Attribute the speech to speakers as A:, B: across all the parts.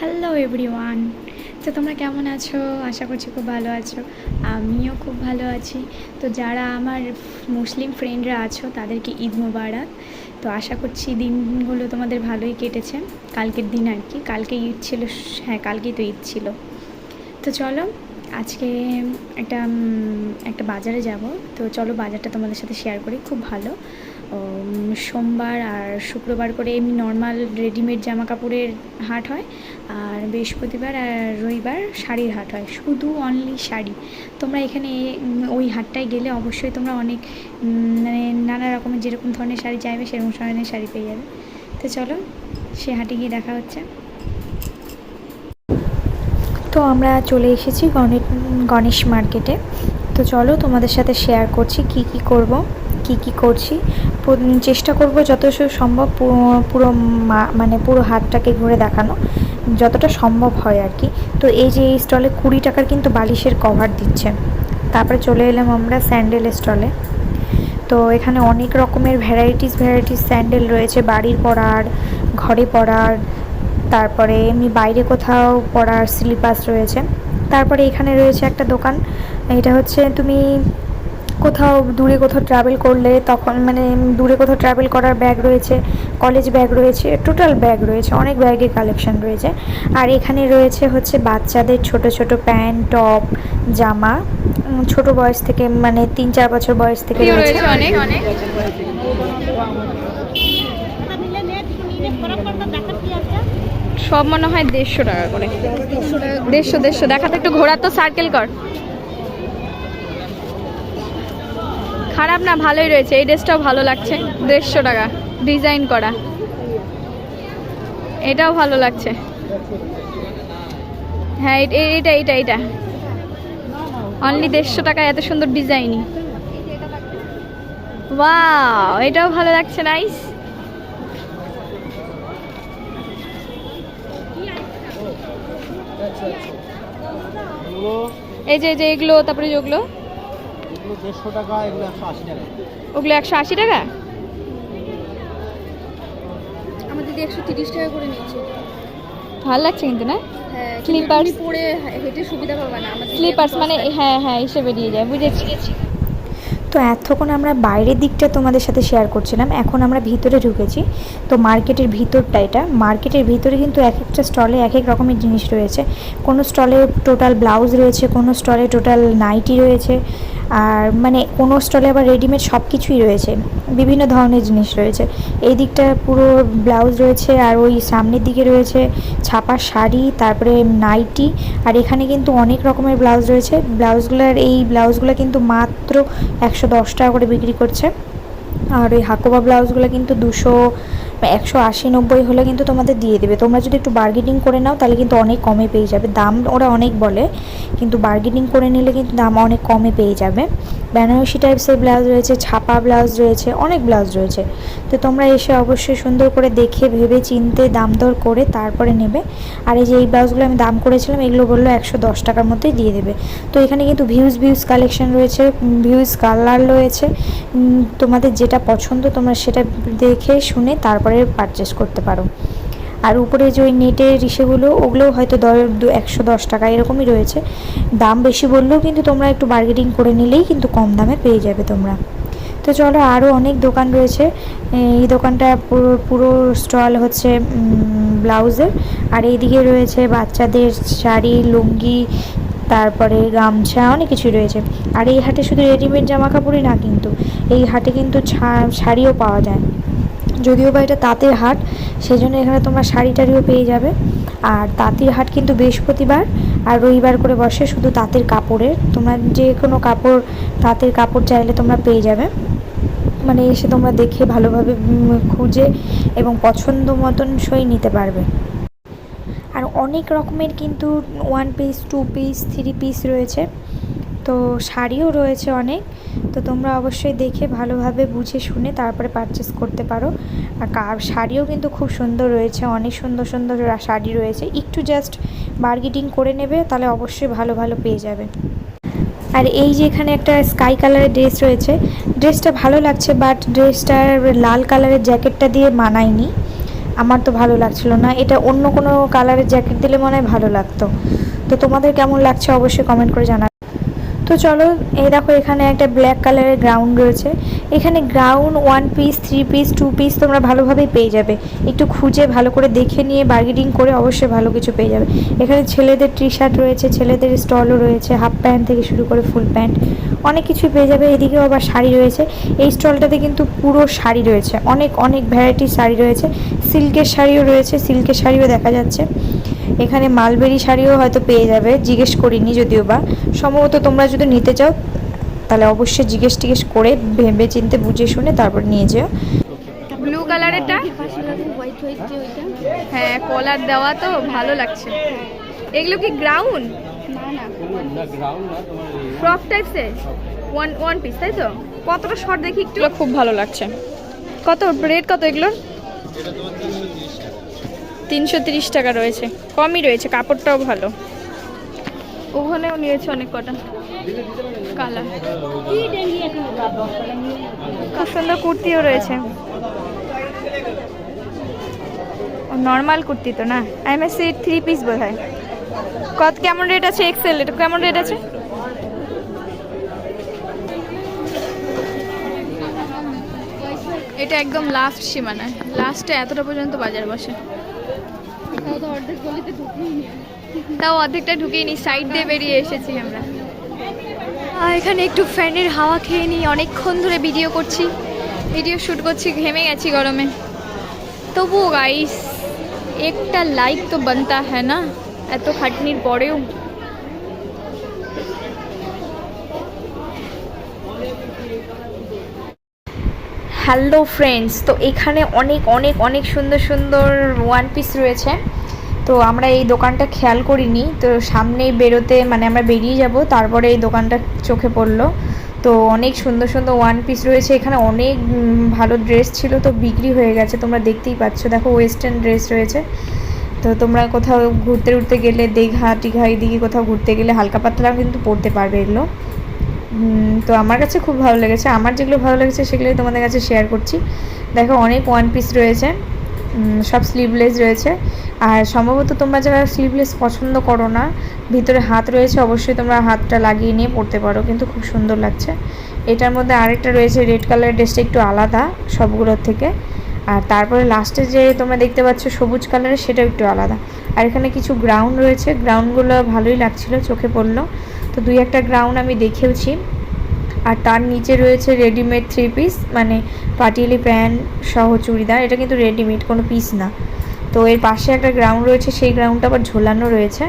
A: Hello everyone তো তোমরা কেমন আছো? আশা করছি খুব ভালো আছো। আমিও খুব ভালো আছি। তো যারা আমার মুসলিম ফ্রেন্ডরা আছো, তাদেরকে ঈদ মোবারক। তো আশা করছি দিনগুলো তোমাদের ভালোই কেটেছে। কালকের দিন আর কি। কালকে ঈদ ছিল হ্যাঁ কালকেই তো ঈদ ছিল। তো চলো, আজকে একটা একটা বাজারে যাব। তো চলো বাজারটা তোমাদের সাথে শেয়ার করি। খুব ভালো। সোমবার আর শুক্রবার করে এমনি নর্মাল রেডিমেড জামা কাপড়ের হাট হয়। আর বৃহস্পতিবার আর রবিবার শাড়ির হাট হয়। শুধু অনলি শাড়ি। তোমরা এখানে ওই হাটটায় গেলে অবশ্যই তোমরা অনেক মানে নানা রকমের যেরকম ধরনের শাড়ি চাইবে, সেরকম ধরনের শাড়ি পেয়ে যাবে। তো চলো, সে হাটে গিয়ে দেখা হচ্ছে। তো আমরা চলে এসেছি গণে গণেশ মার্কেটে তো চলো তোমাদের সাথে শেয়ার করছি কি কি করব। কি কি করছি চেষ্টা করব যত সম্ভব পুরো মানে পুরো হাতটাকে ঘুরে দেখানো, যতটা সম্ভব হয় আর কি। তো এই যে এই স্টলে কুড়ি টাকার কিন্তু বালিশের কভার দিচ্ছে। তারপরে চলে এলাম আমরা স্যান্ডেল স্টলে। তো এখানে অনেক রকমের ভ্যারাইটিস ভ্যারাইটিস স্যান্ডেল রয়েছে, বাড়ির পরার, ঘরে পরার, তারপরে এমনি বাইরে কোথাও পরার স্লিপার্স রয়েছে। তারপরে এখানে রয়েছে একটা দোকান, এটা হচ্ছে তুমি কোথাও দূরে কোথাও ট্রাভেল করলে তখন মানে দূরে কোথাও ট্রাভেল করার ব্যাগ রয়েছে কলেজ ব্যাগ রয়েছে টোটাল ব্যাগ রয়েছে অনেক ব্যাগের কালেকশন রয়েছে। আর এখানে রয়েছে হচ্ছে বাচ্চাদের ছোট ছোট প্যান্ট টপ জামা ছোট বয়স থেকে মানে তিন চার বছর বয়স থেকে রয়েছে।
B: অনেক অনেক। সব মনে হয় দেড়শো টাকা করে। দেড়শো দেড়শো। দেখাতে একটু ঘোরা তো সার্কেল কর। খারাপ না, ভালোই রয়েছে। এই ড্রেসটাও ভালো লাগছে। দেড়শো টাকা। ডিজাইন করা। এটাও ভালো লাগছে। হ্যাঁ এ- এ- এইটা এইটা এইটা। অনলি দেড়শো টাকা এত সুন্দর ডিজাইনই। ওয়াও এটাও ভালো লাগছে নাইস এই যে এগুলো, তারপরে যেগুলো
C: এগুলো দেড়শো টাকা এগুলো একশো আশি টাকা।
B: ওগুলো একশো আশি টাকা?
D: আমার দিদি একশো তিরিশ টাকা করে নিচ্ছে
B: ভালো লাগছে কিন্তু না?
D: হ্যাঁ পরে হেঁটে সুবিধা পাবে না।
B: স্লিপার্স মানে হ্যাঁ হ্যাঁ হিসেবে দিয়ে যায় বুঝেছি।
A: তো এতক্ষণ আমরা বাইরের দিকটা তোমাদের সাথে শেয়ার করছিলাম, এখন আমরা ভিতরে ঢুকেছি। তো মার্কেটের ভিতরটা এটা। মার্কেটের ভিতরে কিন্তু এক একটা স্টলে এক এক রকমের জিনিস রয়েছে। কোনো স্টলে টোটাল ব্লাউজ রয়েছে, কোনো স্টলে টোটাল নাইটি রয়েছে, আর মানে কোনো স্টলে আবার রেডিমেড সব কিছুই রয়েছে। বিভিন্ন ধরনের জিনিস রয়েছে। এই দিকটা পুরো ব্লাউজ রয়েছে, আর ওই সামনের দিকে রয়েছে ছাপা শাড়ি, তারপরে নাইটি আর এখানে কিন্তু অনেক রকমের ব্লাউজ রয়েছে। ব্লাউজগুলোর এই ব্লাউজগুলো কিন্তু মাত্র একশো দশ টাকা করে বিক্রি করছে। আর ওই হাকোবা ব্লাউজগুলো কিন্তু দুশো একশো আশি, নব্বই হলে কিন্তু তোমাদের দিয়ে দেবে। তোমরা যদি একটু বার্গেনিং করে নাও, তাহলে কিন্তু অনেক কমে পেয়ে যাবে। দাম ওরা অনেক বলে, কিন্তু বার্গেনিং করে নিলে কিন্তু দাম অনেক কমে পেয়ে যাবে। বেনারসি টাইপসের ব্লাউজ রয়েছে, ছাপা ব্লাউজ রয়েছে, অনেক ব্লাউজ রয়েছে। তো তোমরা এসে অবশ্যই সুন্দর করে দেখে, ভেবে চিনতে, দাম দর করে তারপরে নেবে। আর এই যে এই ব্লাউজগুলো আমি দাম করেছিলাম, এগুলো বলল একশো দশ টাকার মধ্যে দিয়ে দেবে। তো এখানে কিন্তু ভিউজ ভিউজ কালেকশন রয়েছে ভিউজ কালার রয়েছে। তোমাদের যেটা পছন্দ, তোমরা সেটা দেখে শুনে তারপরে পারচেস করতে পারো। আর উপরে যে ওই নেটের ইসেগুলো, ওগুলোও হয়তো দ- একশো দশ টাকা এরকমই রয়েছে। দাম বেশি বললেও কিন্তু তোমরা একটু বার্গেনিং করে নিলেই কিন্তু কম দামে পেয়ে যাবে তোমরা। তো চলো আরও অনেক দোকান রয়েছে। এই দোকানটা পুরো পুরো স্টল হচ্ছে ব্লাউজের আর এইদিকে রয়েছে বাচ্চাদের শাড়ি, লুঙ্গি তারপরে গামছা, অনেক কিছু রয়েছে। আর এই হাটে শুধু রেডিমেড জামা কাপড়ই না কিন্তু, এই হাটে কিন্তু শাড়িও পাওয়া যায়। যদিও বা এটা তাঁতের হাট সেই জন্য এখানে তোমরা শাড়ি টাড়িও পেয়ে যাবে। আর তাঁতির হাট কিন্তু বৃহস্পতিবার, আর রবিবার করে বসে শুধু তাঁতের কাপড়ের। তোমরা যে কোনো কাপড়, তাঁতের কাপড় চাইলে তোমরা পেয়ে যাবে। মানে এসে তোমরা দেখে ভালোভাবে খুঁজে এবং পছন্দ মতন সই নিতে পারবে। অনেক রকমের কিন্তু one piece two piece three piece রয়েছে। তো শাড়িও রয়েছে অনেক। তো তোমরা অবশ্যই দেখে ভালোভাবে বুঝে শুনে তারপরে পারচেস করতে পারো। আর শাড়িও কিন্তু খুব সুন্দর রয়েছে, অনেক সুন্দর সুন্দর শাড়ি রয়েছে। একটু জাস্ট বার্গেটিং করে নেবে, তাহলে অবশ্যই ভালো ভালো পেয়ে যাবে। আর এই যে এখানে একটা স্কাই কালারের ড্রেস রয়েছে। ড্রেসটা ভালো লাগছে বাট ড্রেসটার লাল কালারের জ্যাকেটটা দিয়ে মানায়নি। আমার তো ভালো লাগছিল না। এটা অন্য কোনো কালারের জ্যাকেট দিলে মনে হয় ভালো লাগতো। তো তোমাদের কেমন লাগছে অবশ্যই কমেন্ট করে জানাবে। তো চলো, এই দেখো এখানে একটা ব্ল্যাক কালারের গ্রাউন্ড রয়েছে। এখানে ground one piece three piece two piece তোমরা ভালোভাবেই পেয়ে যাবে। একটু খুঁজে ভালো করে দেখে নিয়ে বার্গেনিং করে অবশ্যই ভালো কিছু পেয়ে যাবে। এখানে ছেলেদের টি শার্ট রয়েছে, ছেলেদের স্টলও রয়েছে হাফ প্যান্ট থেকে শুরু করে ফুল প্যান্ট অনেক কিছুই পেয়ে যাবে। এদিকেও আবার শাড়ি রয়েছে। এই স্টলটাতে কিন্তু পুরো শাড়ি রয়েছে। অনেক অনেক ভ্যারাইটির শাড়ি রয়েছে। সিল্কের শাড়িও রয়েছে। সিল্কের শাড়িও দেখা যাচ্ছে। এখানে মালবেরি শাড়িও হয়তো পেয়ে যাবে। জিজ্ঞেস করিনি যদিও বা। সম্ভবত তোমরা যদি নিতে চাও তাহলে অবশ্যই জিজ্ঞেস টিজ্ঞেস করে ভেবে চিনতে বুঝে শুনে তারপর নিয়ে যেও।
B: ব্লু কালারেরটা হ্যাঁ কলার দেওয়া তো ভালো লাগছে। এগুলো কি গ্রাউন্ড
D: না না।
B: ফ্রক টাইপসের ওয়ান ওয়ান পিস তাই তো? কতটা শর্ট দেখি একটু? খুব ভালো লাগছে। কত? রেট কত এগুলোর? তিনশো তিরিশ টাকা রয়েছে। কমই রয়েছে কাপড়টাও ভালো। ওখানেও নিয়েছে অনেক কটা। কালার খুব সুন্দর কুর্তিও রয়েছে। নর্মাল কুর্তি তো না? I am C three piece বোধ হয় কত কেমন রেট আছে? এক্সেল এটা কেমন রেট আছে? এটা একদম লাস্ট সীমানায় লাস্টে এতটা পর্যন্ত বাজার বসে।
D: তাও
B: অর্ধেকটা ঢুকিয়ে নি সাইড দিয়ে বেরিয়ে এসেছি আমরা। এখানে একটু ফ্যানের হাওয়া খেয়ে নিই অনেকক্ষণ ধরে ভিডিও করছি। ভিডিও শ্যুট করছি ঘেমে গেছি গরমে। তবুও গাইস একটা লাইক তো বানতা হ্যাঁ না? এত খাটনির পরেও
A: হ্যালো ফ্রেন্ডস তো এখানে অনেক অনেক অনেক সুন্দর সুন্দর ওয়ান পিস রয়েছে। তো আমরা এই দোকানটা খেয়াল করিনি। তো সামনেই বেরোতে মানে আমরা বেরিয়ে যাব, তারপরে এই দোকানটা চোখে পড়ল। তো অনেক সুন্দর সুন্দর ওয়ান পিস রয়েছে। এখানে অনেক ভালো ড্রেস ছিল, তো বিক্রি হয়ে গেছে। তোমরা দেখতেই পাচ্ছ, দেখো ওয়েস্টার্ন ড্রেস রয়েছে। তো তোমরা কোথাও ঘুরতে ঘুরতে গেলে, দীঘা, টিঘা, এদিকে কোথাও ঘুরতে গেলে হালকা পাতলা কিন্তু পড়তে পারবে এগুলো। তো আমার কাছে খুব ভালো লেগেছে। আমার যেগুলো ভালো লেগেছে সেগুলোই তোমাদের কাছে শেয়ার করছি। দেখো, অনেক ওয়ান পিস রয়েছে। সব স্লিভলেস রয়েছে। আর সম্ভবত তোমরা যারা স্লিভলেস পছন্দ করো না, ভিতরে হাত রয়েছে, অবশ্যই তোমরা হাতটা লাগিয়ে নিয়ে পড়তে পারো। কিন্তু খুব সুন্দর লাগছে। এটার মধ্যে আরেকটা রয়েছে রেড কালারের ড্রেসটা একটু আলাদা সবগুলোর থেকে। আর তারপরে লাস্টে যে তোমরা দেখতে পাচ্ছ সবুজ কালারের সেটাও একটু আলাদা। আর এখানে কিছু গ্রাউন্ড রয়েছে। গ্রাউন্ডগুলো ভালোই লাগছিল, চোখে পড়ল। তো দুই একটা গ্রাউন্ড আমি দেখেওছি। আর তার নিচে রয়েছে রেডিমেড থ্রি পিস মানে পাটিয়ালি প্যান্ট সহ চুড়িদার। এটা কিন্তু রেডিমেড কোনো পিস না। তো এর পাশে একটা গ্রাউন্ড রয়েছে, সেই গ্রাউন্ডটা আবার ঝোলানো রয়েছে।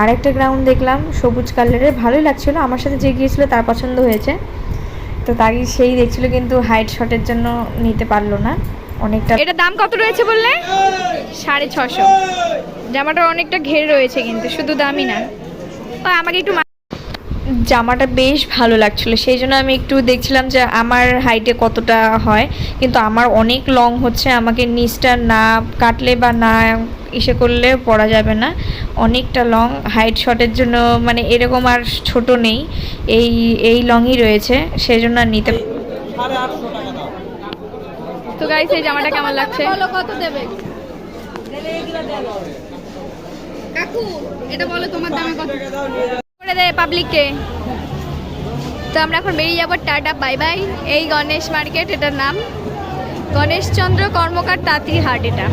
A: আর একটা গ্রাউন্ড দেখলাম, সবুজ কালারের ভালোই লাগছিল, আমার সাথে যে গিয়েছিল তার পছন্দ হয়েছে। তো তারই সেই দেখছিল, কিন্তু হাইট শটের জন্য নিতে পারল না। অনেকটা
B: এটা দাম কত রয়েছে বললে? সাড়ে ছশো জামাটা অনেকটা ঘের রয়েছে কিন্তু, শুধু দামই না। আমাকে একটু
A: জামাটা বেশ ভালো লাগছিল। সেই জন্য আমি একটু দেখছিলাম যে আমার হাইটে কতটা হয়। কিন্তু আমার অনেক লং হচ্ছে আমাকে নিচটা না কাটলে বা না ইসে করলে পরা যাবে না। অনেকটা লং হাইট শটের জন্য মানে এরকম আর ছোট নেই। এই এই লংই রয়েছে সেই জন্য আর নিতে
B: তো গাইস এই জামাটা কেমন লাগছে?
D: কত দেবে? কাকু এটা বলো তোমার দামে কত?
B: করে দে পাবলিককে তো আমরা এখন বেরিয়ে যাব। টাটা বাই বাই এই গণেশ মার্কেট, এটার নাম। গণেশচন্দ্র কর্মকার তাঁতির হাট এটা।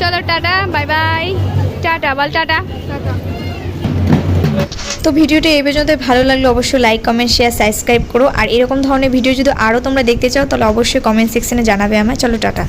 B: চলো, টাটা বাই বাই টাটা, বল টাটা।
A: তো ভিডিওটি এই পর্যন্ত ভালো লাগলে অবশ্যই লাইক কমেন্ট শেয়ার সাবস্ক্রাইব করো। আর এরকম ধরনের ভিডিও যদি আরও তোমরা দেখতে চাও, তাহলে অবশ্যই কমেন্ট সেকশনে জানাবে আমায়। চলো, টাটা।